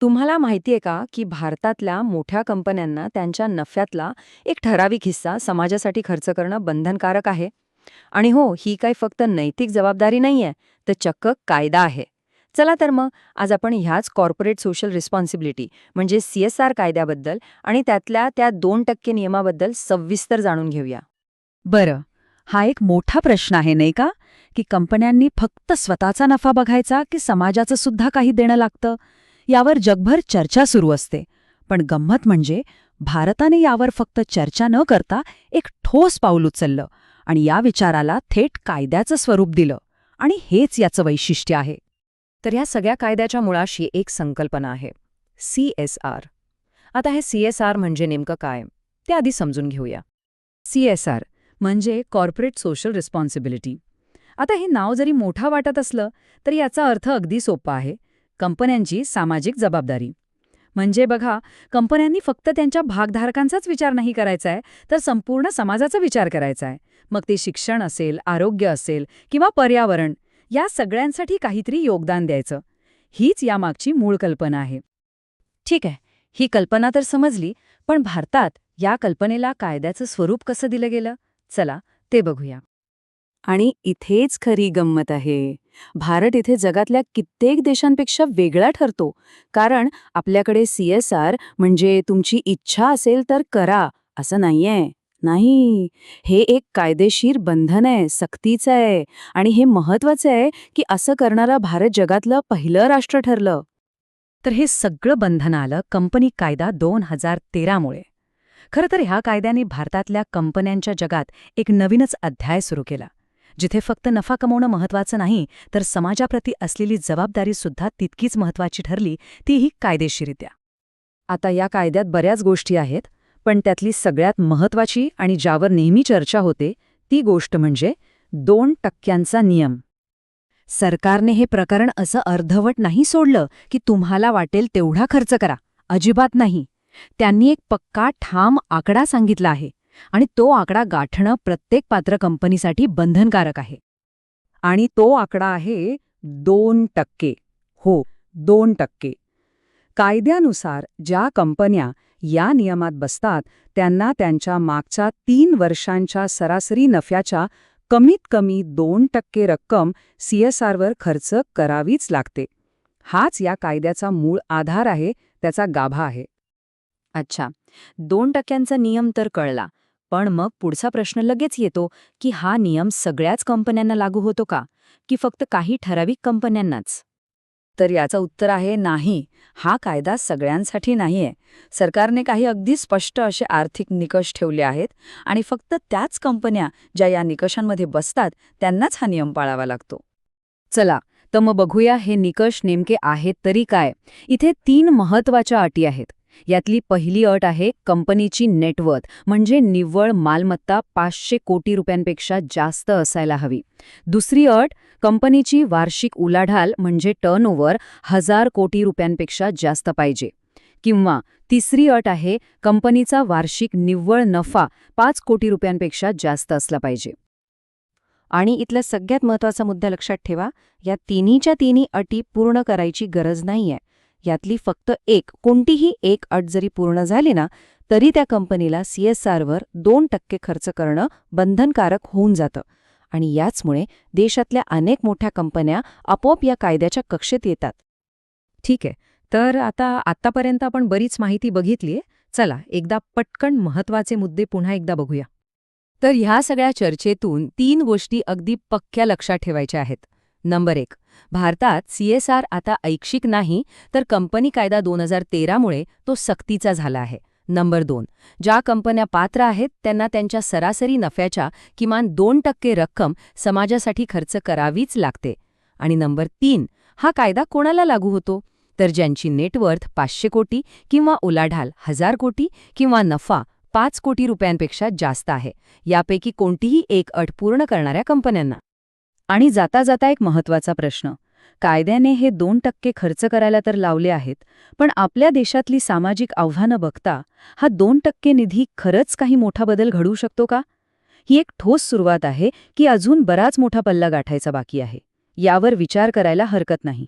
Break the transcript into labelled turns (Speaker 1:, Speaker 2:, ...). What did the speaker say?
Speaker 1: तुम्हाला माहिती आहे का की भारतातल्या मोठ्या कंपन्यांना त्यांच्या नफ्यातला एक ठराविक हिस्सा समाजासाठी खर्च करणं बंधनकारक आहे? आणि हो ही काही फक्त नैतिक जबाबदारी नाहीये तर चक्क कायदा आहे. चला तर मग आज आपण ह्याच कॉर्पोरेट सोशल रिस्पॉन्सिबिलिटी म्हणजे सी एस आर कायद्याबद्दल आणि त्यातल्या त्या दोन टक्के नियमाबद्दल सविस्तर जाणून घेऊया.
Speaker 2: बरं हा एक मोठा प्रश्न आहे नाही का? की कंपन्यांनी फक्त स्वतःचा नफा बघायचा की समाजाचं सुद्धा काही देणं लागतं? यावर जगभर चर्चा सुरू असते. पण गंमत म्हणजे भारताने यावर फक्त चर्चा न करता एक ठोस पाऊल उचललं आणि या विचाराला थेट कायद्याचं स्वरूप दिलं. आणि हेच याचं वैशिष्ट्य आहे.
Speaker 1: तर ह्या सगळ्या कायद्याच्या मुळाशी एक संकल्पना आहे. C S R. आता हे सी एस आर म्हणजे नेमकं काय? ते आधी समजून घेऊया. सी एस आर म्हणजे कॉर्पोरेट सोशल रिस्पॉन्सिबिलिटी आता हे नाव जरी मोठा वाटत असलं तरी याचा अर्थ अगदी सोपा आहे. कंपन्यांची सामाजिक जबाबदारी. म्हणजे बघा कंपन्यांनी फक्त त्यांच्या भागधारकांचाच विचार नाही करायचा आहे तर संपूर्ण समाजाचा विचार करायचा आहे. मग ते शिक्षण असेल आरोग्य असेल किंवा पर्यावरण या सगळ्यांसाठी काहीतरी योगदान द्यायचं. हीच यामागची मूळ कल्पना आहे. ठीक आहे ही कल्पना तर समजली पण भारतात या कल्पनेला कायद्याचं स्वरूप कसं दिलं गेलं? चला ते बघूया. आणि इथेच खरी गंमत आहे. भारत इथे जगातल्या कित्येक देशांपेक्षा वेगळा ठरतो. कारण आपल्याकडे सी एस आर म्हणजे तुमची इच्छा असेल तर करा असं नाहीये. नाही. हे एक कायदेशीर बंधन आहे सक्तीचं आहे आणि हे महत्वाचं आहे की असं करणारं भारत जगातलं पहिलं राष्ट्र ठरलं. तर हे सगळं बंधन आलं कंपनी कायदा दोन हजार तेरामुळे खरं तर ह्या कायद्याने भारतातल्या कंपन्यांच्या जगात एक नवीनच अध्याय सुरू केला. जिथे फक्त नफा कमवणं महत्वाचं नाही तर समाजाप्रती असलेली जबाबदारी सुद्धा तितकीच महत्वाची ठरली तीही कायदेशीरित्या आता या कायद्यात बऱ्याच गोष्टी आहेत पण त्यातली सगळ्यात महत्वाची आणि ज्यावर नेहमी चर्चा होते ती गोष्ट म्हणजे दोन टक्क्यांचा नियम. सरकारने हे प्रकरण असं अर्धवट नाही सोडलं की तुम्हाला वाटेल तेवढा खर्च करा. अजिबात नाही. त्यांनी एक पक्का ठाम आकडा सांगितला आहे. आणि तो आकडा गाठणं प्रत्येक पात्र कंपनीसाठी बंधनकारक आहे. आणि तो आकडा आहे दोन टक्के. हो दोन टक्के. कायद्यानुसार ज्या कंपन्या या नियमात बसतात त्यांना त्यांच्या मागच्या तीन वर्षांच्या सरासरी नफ्याच्या कमीत कमी दोन टक्के रक्कम सीएसआरवर खर्च करावीच लागते. हाच या कायद्याचा मूळ आधार आहे त्याचा गाभा आहे. अच्छा. दोन टक्क्यांचा नियम तर कळला. पण मग पुढचा प्रश्न लगेच येतो की हा नियम सगळ्याच कंपन्यांना लागू होतो का? की फक्त काही ठराविक कंपन्यांनाच? तर याचं उत्तर आहे नाही. हा कायदा सगळ्यांसाठी नाहीये. सरकारने काही अगदी स्पष्ट असे आर्थिक निकष ठेवले आहेत आणि फक्त त्याच कंपन्या ज्या या निकषांमध्ये बसतात त्यांनाच हा नियम पाळावा लागतो. चला तर मग बघूया हे निकष नेमके आहेत तरी काय. इथे तीन महत्त्वाच्या अटी आहेत. यातली पहिली अट आहे कंपनीची नेटवर्थ म्हणजे निव्वळ मालमत्ता पाचशे कोटी रुपयांपेक्षा जास्त असायला हवी. दुसरी अट कंपनीची वार्षिक उलाढाल म्हणजे टर्नओव्हर हजार कोटी रुपयांपेक्षा जास्त पाहिजे. किंवा तिसरी अट आहे कंपनीचा वार्षिक निव्वळ नफा पाच कोटी रुपयांपेक्षा जास्त असला पाहिजे. आणि इथला सगळ्यात महत्त्वाचा मुद्दा लक्षात ठेवा या तिन्हीच्या तिन्ही अटी पूर्ण करायची गरज नाहीये. यातली फक्त एक कोणतीही एक अट जरी पूर्ण झाली ना तरी त्या कंपनीला सीएसआरवर दोन टक्के खर्च करणं बंधनकारक होऊन जातं. आणि याचमुळे देशातल्या अनेक मोठ्या कंपन्या आपोआप या कायद्याच्या कक्षेत येतात. ठीक आहे तर आता आत्तापर्यंत आपण बरीच माहिती बघितलीये. चला एकदा पटकन महत्त्वाचे मुद्दे पुन्हा एकदा बघूया. तर ह्या सगळ्या चर्चेतून तीन गोष्टी अगदी पक्क्या लक्षात ठेवायच्या आहेत. नंबर एक. भारतात सीएसआर आता ऐच्छिक नाही तर कंपनी कायदा दोन हजार तेरामुळे तो सक्तीचा झाला आहे. नंबर दोन. ज्या कंपन्या पात्र आहेत त्यांना त्यांच्या सरासरी नफ्याच्या किमान दोन टक्के रक्कम समाजासाठी खर्च करावीच लागते. आणि नंबर तीन. हा कायदा कोणाला लागू होतो? तर ज्यांची नेटवर्थ पाचशे कोटी किंवा उलाढाल हजार कोटी किंवा नफा पाच कोटी रुपयांपेक्षा जास्त आहे. यापैकी कोणतीही एक अट पूर्ण करणाऱ्या कंपन्यांना. आणि जाता जाता एक महत्त्वाचा प्रश्न. कायद्याने हे दोन टक्के खर्च करायला तर लावले आहेत पण आपल्या देशातली सामाजिक आव्हानं बघता हा दोन टक्के निधी खरंच काही मोठा बदल घडवू शकतो का? ही एक ठोस सुरुवात आहे की अजून बराच मोठा पल्ला गाठायचा बाकी आहे. यावर विचार करायला हरकत नाही.